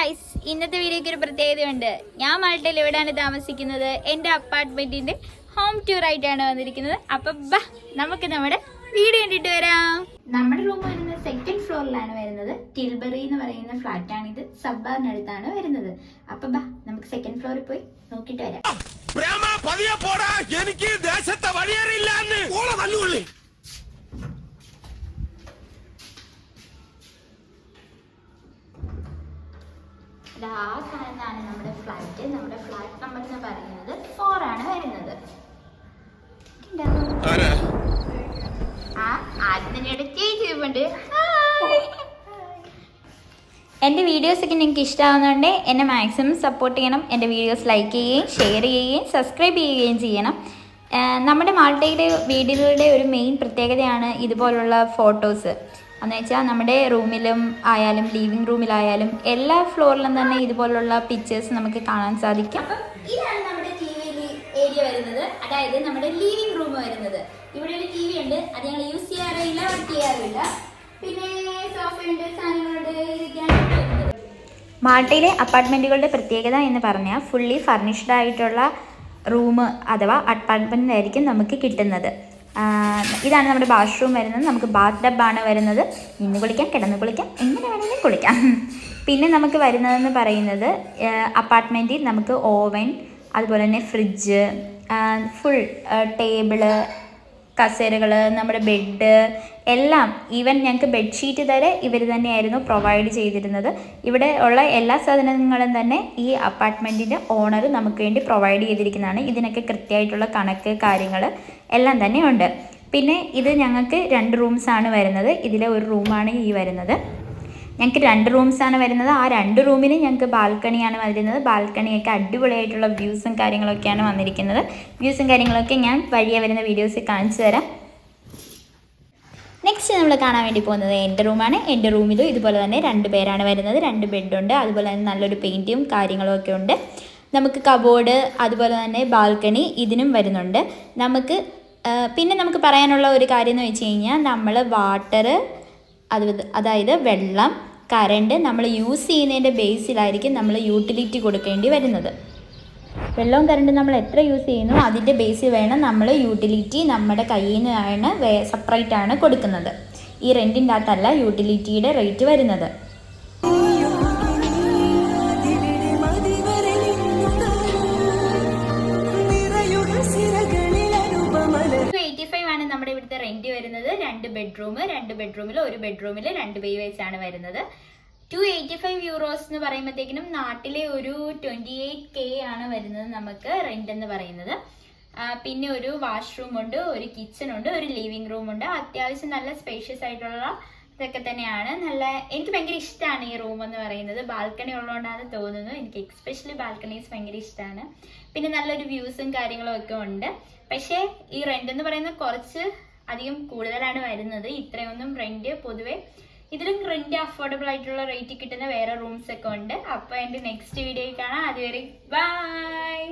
Guys ഇന്നത്തെ വീഡിയോയ്ക്ക് ഒരു പ്രത്യേകതയുണ്ട്. ഞാൻ മാൾട്ടയിൽ എവിടെയാണ് താമസിക്കുന്നത്? എന്റെ അപ്പാർട്ട്മെന്റിന്റെ ഹോം ടൂർ ആയിട്ടാണ് വന്നിരിക്കുന്നത്. അപ്പൊ ബാ നമുക്ക് നമ്മുടെ വീട് കണ്ടിട്ട് വരാം. നമ്മുടെ റൂം വരുന്നത് സെക്കൻഡ് ഫ്ലോറിലാണ് വരുന്നത്. ടിൽബറി എന്ന് പറയുന്ന ഫ്ലാറ്റ് ആണ് ഇത് സബ്ബാറിനടുത്താണ് വരുന്നത്. അപ്പൊ ബാ നമുക്ക് സെക്കൻഡ് ഫ്ലോറിൽ പോയി നോക്കിയിട്ട് വരാം. പ്രേമ പതിയെ പോടാ. എനിക്ക് ഇത് ആ കാണുന്നതാണ് നമ്മുടെ ഫ്ലാറ്റ് നമ്മുടെ ഫ്ലാറ്റ് നമ്പർ എന്ന് പറയുന്നത് ഫോർ ആണ് വരുന്നത്. ആ ആദ്യം തന്നെ ചേച്ചി എന്റെ വീഡിയോസൊക്കെ നിങ്ങൾക്ക് ഇഷ്ടമാവുന്നതുകൊണ്ട് എന്നെ മാക്സിമം സപ്പോർട്ട് ചെയ്യണം. എന്റെ വീഡിയോസ് ലൈക്ക് ചെയ്യുകയും ഷെയർ ചെയ്യുകയും സബ്സ്ക്രൈബ് ചെയ്യുകയും ചെയ്യണം. നമ്മുടെ മാൾട്ടയുടെ വീഡിയോകളുടെ ഒരു മെയിൻ പ്രത്യേകതയാണ് ഇതുപോലുള്ള ഫോട്ടോസ് എന്ന് വെച്ചാൽ നമ്മുടെ റൂമിലും ആയാലും ലിവിങ് റൂമിലായാലും എല്ലാ ഫ്ലോറിലും തന്നെ ഇതുപോലുള്ള പിക്ചേഴ്സ് നമുക്ക് കാണാൻ സാധിക്കും. ഇതാണ് നമ്മുടെ ടി വി ഏരിയ വരുന്നത്. അതായത് നമ്മുടെ ലിവിങ് റൂം വരുന്നത്. ഇവിടെ ഒരു ടി വി ഉണ്ട്. അത് ഞങ്ങൾ യൂസ് ചെയ്യാറില്ല വർക്ക് ചെയ്യാറില്ല പിന്നെ സോഫയുണ്ട് സാധനങ്ങളുണ്ട് വരുന്നത് മാൾട്ടയിലെ അപ്പാർട്ട്മെന്റുകളുടെ പ്രത്യേകത എന്ന് പറഞ്ഞാൽ ഫുള്ളി ഫർണിഷ്ഡ് ആയിട്ടുള്ള റൂം അഥവാ അപ്പാർട്ട്മെന്റ് ആയിരിക്കും നമുക്ക് കിട്ടുന്നത്. ഇതാണ് നമ്മുടെ ബാത്റൂം വരുന്നത്. നമുക്ക് ബാത്ത് ഡബ്ബാണ് വരുന്നത്. നിന്ന് കുളിക്കാം കിടന്ന് കുളിക്കാം എങ്ങനെ വേണമെങ്കിലും കുളിക്കാം. പിന്നെ നമുക്ക് വരുന്നതെന്ന് പറയുന്നത് അപ്പാർട്ട്മെന്റിൽ നമുക്ക് ഓവൻ അതുപോലെ തന്നെ ഫ്രിഡ്ജ് ഫുൾ ടേബിൾ കസേരകൾ നമ്മുടെ ബെഡ് എല്ലാം ഈവൻ ഞങ്ങൾക്ക് ബെഡ്ഷീറ്റ് വരെ ഇവർ തന്നെയായിരുന്നു പ്രൊവൈഡ് ചെയ്തിരുന്നത്. ഇവിടെ ഉള്ള എല്ലാ സാധനങ്ങളും തന്നെ ഈ അപ്പാർട്ട്മെന്റിന്റെ ഓണർ നമുക്ക് വേണ്ടി പ്രൊവൈഡ് ചെയ്തിരിക്കുന്നതാണ്. ഇതിനൊക്കെ കൃത്യമായിട്ടുള്ള കണക്ക് കാര്യങ്ങൾ എല്ലാം തന്നെ ഉണ്ട്. പിന്നെ ഇത് ഞങ്ങൾക്ക് രണ്ട് റൂംസാണ് വരുന്നത്. ഇതിലെ ഒരു റൂമാണ് ഈ വരുന്നത്. ഞങ്ങൾക്ക് രണ്ട് റൂംസാണ് വരുന്നത്. ആ രണ്ട് റൂമിന് ഞങ്ങൾക്ക് ബാൽക്കണിയാണ് വരുന്നത് ബാൽക്കണിയൊക്കെ അടിപൊളിയായിട്ടുള്ള വ്യൂസും കാര്യങ്ങളൊക്കെയാണ് വന്നിരിക്കുന്നത്. വ്യൂസും കാര്യങ്ങളൊക്കെ ഞാൻ വഴിയെ വരുന്ന വീഡിയോസിൽ കാണിച്ചു തരാം. നെക്സ്റ്റ് നമ്മൾ കാണാൻ വേണ്ടി പോകുന്നത് എന്റെ റൂമാണ് എന്റെ റൂമിലും ഇതുപോലെ തന്നെ രണ്ട് പേരാണ് വരുന്നത്. രണ്ട് ബെഡുണ്ട് അതുപോലെ തന്നെ നല്ലൊരു പെയിന്റും കാര്യങ്ങളും ഒക്കെ ഉണ്ട്. നമുക്ക് കബോർഡ് അതുപോലെ തന്നെ ബാൽക്കണി ഇതിനും വരുന്നുണ്ട്. നമുക്ക് പിന്നെ നമുക്ക് പറയാനുള്ള ഒരു കാര്യം എന്ന് വെച്ച് കഴിഞ്ഞാൽ നമ്മൾ വാട്ടർ അത് അതായത് വെള്ളം കറണ്ട് നമ്മൾ യൂസ് ചെയ്യുന്നതിന്റെ ബേസിലായിരിക്കും നമ്മൾ യൂട്ടിലിറ്റി കൊടുക്കേണ്ടി വരുന്നത്. വെള്ളവും കറണ്ടും നമ്മൾ എത്ര യൂസ് ചെയ്യുന്നു അതിന്റെ ബേസിൽ വേണം നമ്മൾ യൂട്ടിലിറ്റി നമ്മുടെ കയ്യിൽ നിന്നാണ് സെപ്പറേറ്റ് ആണ് കൊടുക്കുന്നത്. ഈ റെന്റിന്റെ അകത്തല്ല യൂട്ടിലിറ്റിയുടെ റേറ്റ് വരുന്നത്. ഇവിടുത്തെ റെന്റ് വരുന്നത് രണ്ട് ബെഡ്റൂം രണ്ട് ബെഡ്റൂമിൽ ഒരു ബെഡ്റൂമിൽ രണ്ട് ബേവേഴ്സ് ആണ് വരുന്നത്. ടു എയ്റ്റി ഫൈവ് യൂറോസ് എന്ന് പറയുമ്പോഴത്തേക്കിനും നാട്ടിലെ ഒരു ട്വന്റി എയ്റ്റ് കെ ആണ് വരുന്നത് നമുക്ക് റെന്റ് എന്ന് പറയുന്നത്. പിന്നെ ഒരു വാഷ്റൂം ഉണ്ട് ഒരു കിച്ചൺ ഉണ്ട് ഒരു ലിവിംഗ് റൂം ഉണ്ട്. അത്യാവശ്യം നല്ല സ്പേഷ്യസ് ആയിട്ടുള്ള ഇതൊക്കെ തന്നെയാണ്. നല്ല എനിക്ക് ഭയങ്കര ഇഷ്ടമാണ് ഈ റൂം എന്ന് പറയുന്നത്. ബാൽക്കണി ഉള്ളതുകൊണ്ടാണ് തോന്നുന്നത്. എനിക്ക് എക്സ്പെഷ്യലി ബാൽക്കണീസ് ഭയങ്കര ഇഷ്ടമാണ് പിന്നെ നല്ലൊരു വ്യൂസും കാര്യങ്ങളും ഒക്കെ ഉണ്ട്. പക്ഷേ ഈ റെന്റ് എന്ന് പറയുന്നത് കുറച്ച് അധികം കൂടുതലാണ് വരുന്നത്. ഇത്രയൊന്നും റെന്റ് പൊതുവെ ഇതിലും റെന്റ് അഫോർഡബിൾ ആയിട്ടുള്ള റേറ്റ് കിട്ടുന്ന വേറെ റൂംസ് ഒക്കെ ഉണ്ട്. അപ്പോൾ എന്റെ നെക്സ്റ്റ് വീഡിയോ കാണാം. അതുവരെ ബൈ